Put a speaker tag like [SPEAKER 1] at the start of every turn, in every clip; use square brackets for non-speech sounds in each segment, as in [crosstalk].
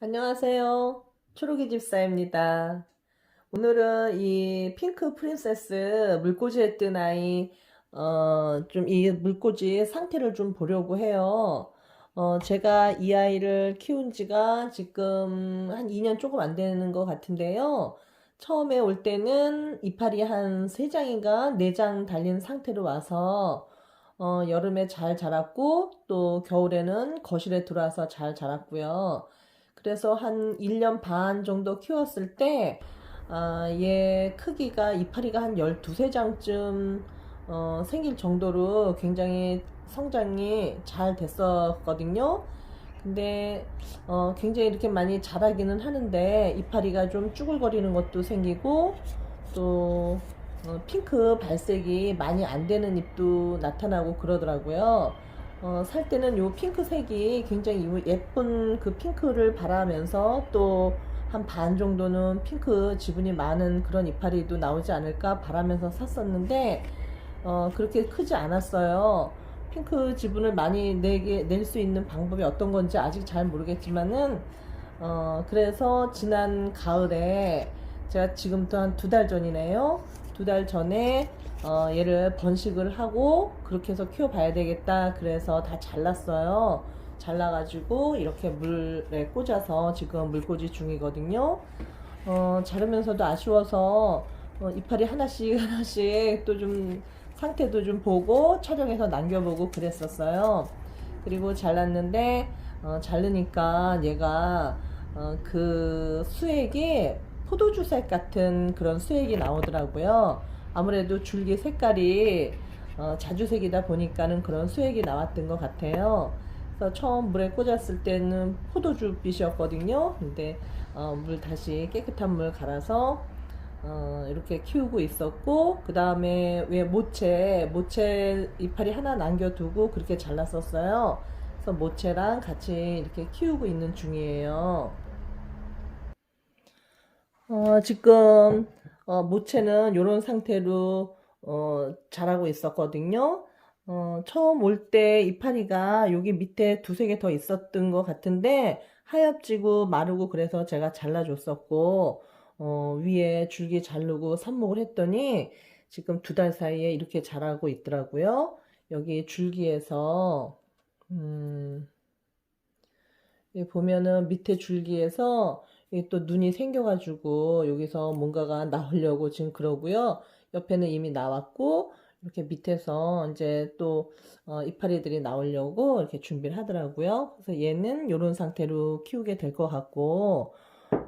[SPEAKER 1] 안녕하세요. 초록이 집사입니다. 오늘은 이 핑크 프린세스 물꽂이에 뜬 아이, 어, 좀 이 물꽂이 상태를 좀 보려고 해요. 어, 제가 이 아이를 키운 지가 지금 한 2년 조금 안 되는 것 같은데요. 처음에 올 때는 이파리 한 3장인가 4장 달린 상태로 와서, 어, 여름에 잘 자랐고, 또 겨울에는 거실에 들어와서 잘 자랐고요. 그래서 한 1년 반 정도 키웠을 때, 아, 얘 크기가, 이파리가 한 12, 3장쯤 어, 생길 정도로 굉장히 성장이 잘 됐었거든요. 근데 어, 굉장히 이렇게 많이 자라기는 하는데 이파리가 좀 쭈글거리는 것도 생기고 또 어, 핑크 발색이 많이 안 되는 잎도 나타나고 그러더라고요. 어, 살 때는 요 핑크색이 굉장히 예쁜 그 핑크를 바라면서 또 한 반 정도는 핑크 지분이 많은 그런 이파리도 나오지 않을까 바라면서 샀었는데 어, 그렇게 크지 않았어요. 핑크 지분을 많이 내게, 낼 수 있는 방법이 어떤 건지 아직 잘 모르겠지만은 어, 그래서 지난 가을에 제가 지금부터 한 두 달 전이네요. 두 달 전에 어, 얘를 번식을 하고 그렇게 해서 키워봐야 되겠다. 그래서 다 잘랐어요. 잘라가지고 이렇게 물에 꽂아서 지금 물꽂이 중이거든요. 어, 자르면서도 아쉬워서 어, 이파리 하나씩 하나씩 또 좀 상태도 좀 보고 촬영해서 남겨보고 그랬었어요. 그리고 잘랐는데 어, 자르니까 얘가 어, 그 수액이 포도주색 같은 그런 수액이 나오더라고요. 아무래도 줄기 색깔이 어, 자주색이다 보니까는 그런 수액이 나왔던 것 같아요. 그래서 처음 물에 꽂았을 때는 포도주빛이었거든요. 근데 어, 물 다시 깨끗한 물 갈아서 어, 이렇게 키우고 있었고 그 다음에 왜 모채 모채 이파리 하나 남겨두고 그렇게 잘랐었어요. 그래서 모채랑 같이 이렇게 키우고 있는 중이에요. 어, 지금 어, 모채는 이런 상태로 어, 자라고 있었거든요. 어, 처음 올 때 이파리가 여기 밑에 두세 개 더 있었던 것 같은데 하얗지고 마르고 그래서 제가 잘라줬었고 어, 위에 줄기 자르고 삽목을 했더니 지금 두 달 사이에 이렇게 자라고 있더라고요. 여기 줄기에서 음, 보면은 밑에 줄기에서 이게 또 눈이 생겨가지고 여기서 뭔가가 나오려고 지금 그러고요. 옆에는 이미 나왔고 이렇게 밑에서 이제 또 어, 이파리들이 나오려고 이렇게 준비를 하더라고요. 그래서 얘는 이런 상태로 키우게 될 것 같고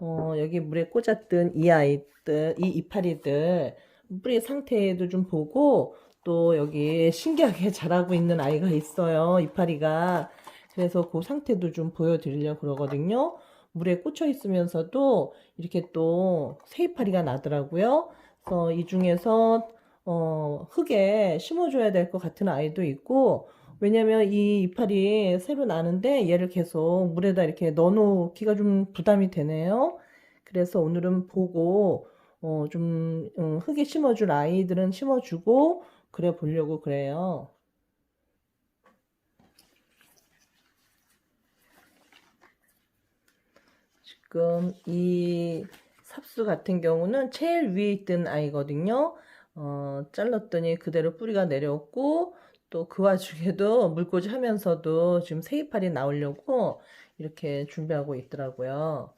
[SPEAKER 1] 어, 여기 물에 꽂았던 이 아이들, 이 이파리들 뿌리 상태도 좀 보고 또 여기 신기하게 [laughs] 자라고 있는 아이가 있어요. 이파리가. 그래서 그 상태도 좀 보여드리려고 그러거든요. 물에 꽂혀 있으면서도 이렇게 또 새이파리가 나더라고요. 그래서 이 중에서 어, 흙에 심어줘야 될 것 같은 아이도 있고 왜냐면 이 이파리 새로 나는데 얘를 계속 물에다 이렇게 넣어놓기가 좀 부담이 되네요. 그래서 오늘은 보고 어, 좀 음, 흙에 심어줄 아이들은 심어주고 그래 보려고 그래요. 지금 이 삽수 같은 경우는 제일 위에 있던 아이거든요. 어, 잘랐더니 그대로 뿌리가 내려왔고 또 그 와중에도 [laughs] 물꽂이 하면서도 지금 새이파리 나오려고 이렇게 준비하고 있더라고요.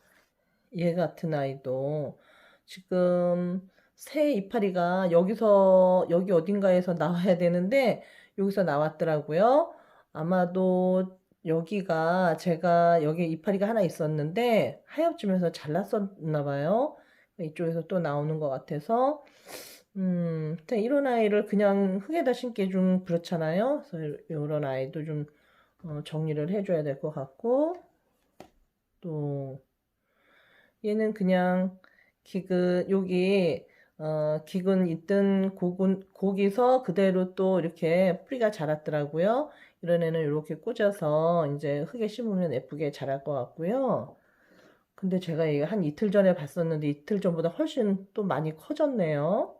[SPEAKER 1] 얘 같은 아이도 지금 새 이파리가 여기서 여기 어딘가에서 나와야 되는데 여기서 나왔더라고요. 아마도 여기가 제가 여기 이파리가 하나 있었는데 하엽쯤에서 잘랐었나 봐요. 이쪽에서 또 나오는 것 같아서 음, 이런 아이를 그냥 흙에다 심기 좀 그렇잖아요. 그래서 이런 아이도 좀 어, 정리를 해줘야 될 것 같고 또 얘는 그냥 기근 여기 어, 기근 있던 고군, 고기서 그대로 또 이렇게 뿌리가 자랐더라고요. 이런 애는 이렇게 꽂아서 이제 흙에 심으면 예쁘게 자랄 것 같고요. 근데 제가 한 이틀 전에 봤었는데 이틀 전보다 훨씬 또 많이 커졌네요.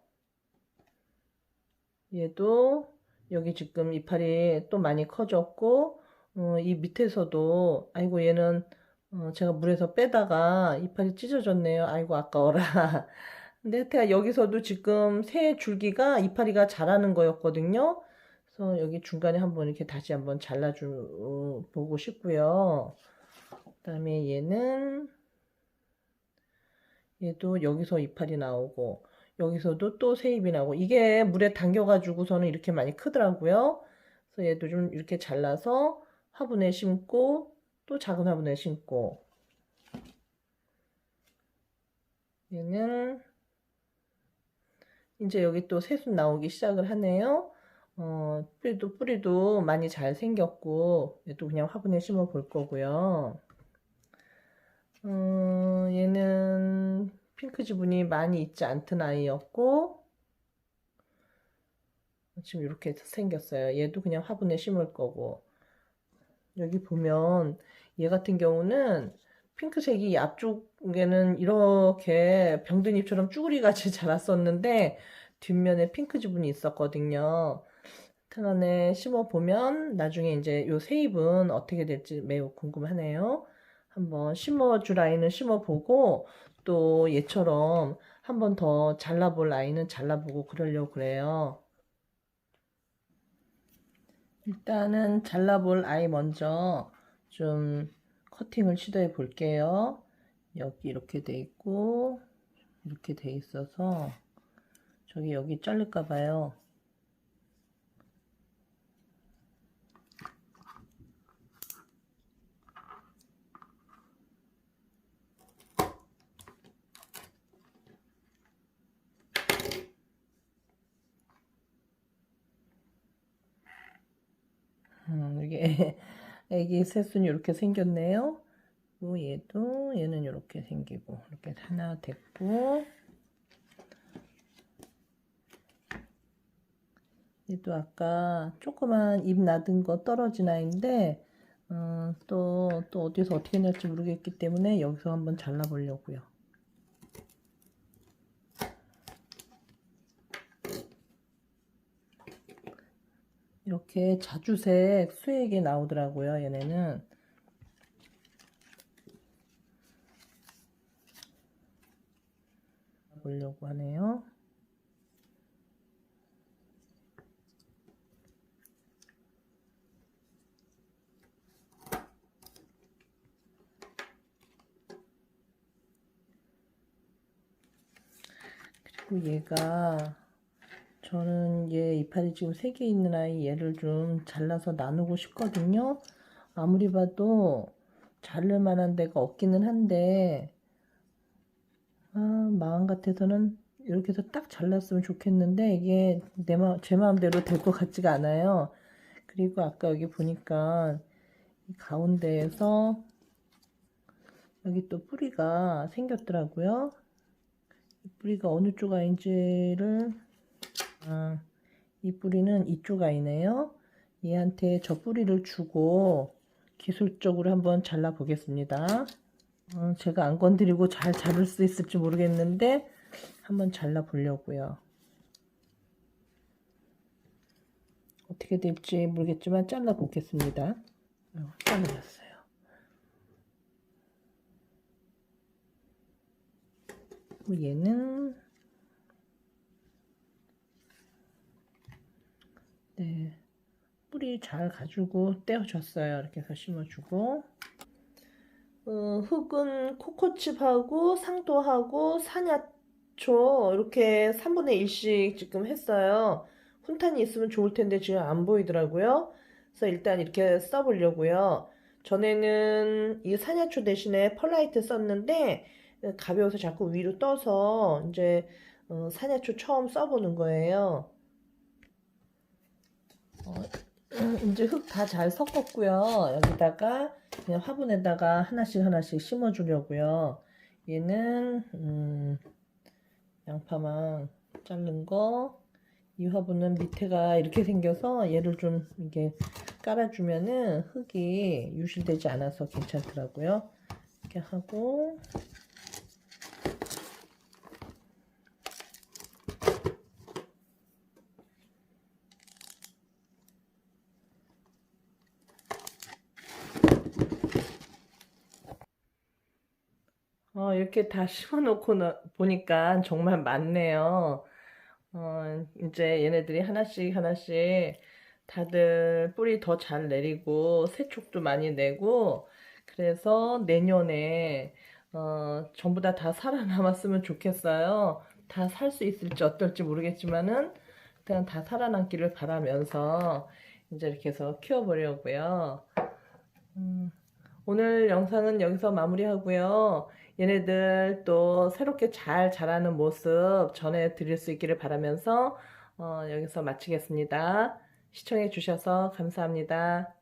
[SPEAKER 1] 얘도 여기 지금 이파리 또 많이 커졌고 어, 이 밑에서도 아이고 얘는 어, 제가 물에서 빼다가 이파리 찢어졌네요. 아이고, 아까워라. [laughs] 근데 하여튼 여기서도 지금 새 줄기가 이파리가 자라는 거였거든요. 그래서 여기 중간에 한번 이렇게 다시 한번 잘라주 보고 싶고요. 그다음에 얘는 얘도 여기서 이파리 나오고 여기서도 또 새 잎이 나오고 이게 물에 담겨가지고서는 이렇게 많이 크더라고요. 그래서 얘도 좀 이렇게 잘라서 화분에 심고 또 작은 화분에 심고 얘는 이제 여기 또 새순 나오기 시작을 하네요. 어, 뿌리도 뿌리도 많이 잘 생겼고 얘도 그냥 화분에 심어 볼 거고요. 어, 얘는 핑크 지분이 많이 있지 않던 아이였고 지금 이렇게 생겼어요. 얘도 그냥 화분에 심을 거고 여기 보면 얘 같은 경우는 핑크색이 앞쪽에는 이렇게 병든 잎처럼 쭈구리 같이 [laughs] 자랐었는데 뒷면에 핑크 지분이 있었거든요. 하여튼간에 심어보면 나중에 이제 요새 잎은 어떻게 될지 매우 궁금하네요. 한번 심어줄 아이는 심어보고 또 얘처럼 한번 더 잘라볼 아이는 잘라보고 그러려고 그래요. 일단은 잘라볼 아이 먼저 좀 커팅을 시도해 볼게요. 여기 이렇게 돼 있고 이렇게 돼 있어서 저기 여기 자를까 봐요. 음, 이게 애기 새순이 이렇게 생겼네요. 또 얘도 얘는 이렇게 생기고 이렇게 하나 됐고 얘도 아까 조그만 잎 나든 거 떨어진 아이인데 어, 또, 또 어디서 어떻게 낼지 모르겠기 때문에 여기서 한번 잘라 보려고요. 이렇게 자주색 수액이 나오더라고요. 얘네는 보려고 하네요. 그리고 얘가 저는 얘 이파리 지금 3개 있는 아이 얘를 좀 잘라서 나누고 싶거든요. 아무리 봐도 자를 만한 데가 없기는 한데 아, 마음 같아서는 이렇게 해서 딱 잘랐으면 좋겠는데 이게 내 마, 제 마음대로 될 것 같지가 않아요. 그리고 아까 여기 보니까 이 가운데에서 여기 또 뿌리가 생겼더라고요. 뿌리가 어느 쪽 아인지를 아, 이 뿌리는 이쪽 아이네요. 얘한테 저 뿌리를 주고 기술적으로 한번 잘라 보겠습니다. 어, 제가 안 건드리고 잘 잡을 수 있을지 모르겠는데 한번 잘라 보려고요. 어떻게 될지 모르겠지만 잘라 보겠습니다. 어, 잘라졌어요. 얘는 네 뿌리 잘 가지고 떼어줬어요. 이렇게 해서 심어주고 어, 흙은 코코칩하고 상토하고 산야초 이렇게 3분의 1씩 지금 했어요. 훈탄이 있으면 좋을 텐데 지금 안 보이더라고요. 그래서 일단 이렇게 써보려고요. 전에는 이 산야초 대신에 펄라이트 썼는데 가벼워서 자꾸 위로 떠서 이제 어, 산야초 처음 써보는 거예요. 어, 이제 흙 다 잘 섞었고요. 여기다가 그냥 화분에다가 하나씩 하나씩 심어 주려고요. 얘는 음, 양파망 자른 거. 이 화분은 밑에가 이렇게 생겨서 얘를 좀 이게 깔아주면은 흙이 유실되지 않아서 괜찮더라고요. 이렇게 하고 어, 이렇게 다 심어놓고 나- 보니까 정말 많네요. 어, 이제 얘네들이 하나씩 하나씩 다들 뿌리 더 잘 내리고 새촉도 많이 내고 그래서 내년에 어, 전부 다 다 살아남았으면 좋겠어요. 다 살 수 있을지 어떨지 모르겠지만은 일단 다 살아남기를 바라면서 이제 이렇게 해서 키워보려고요. 음, 오늘 영상은 여기서 마무리하고요. 얘네들 또 새롭게 잘 자라는 모습 전해드릴 수 있기를 바라면서 어, 여기서 마치겠습니다. 시청해 주셔서 감사합니다.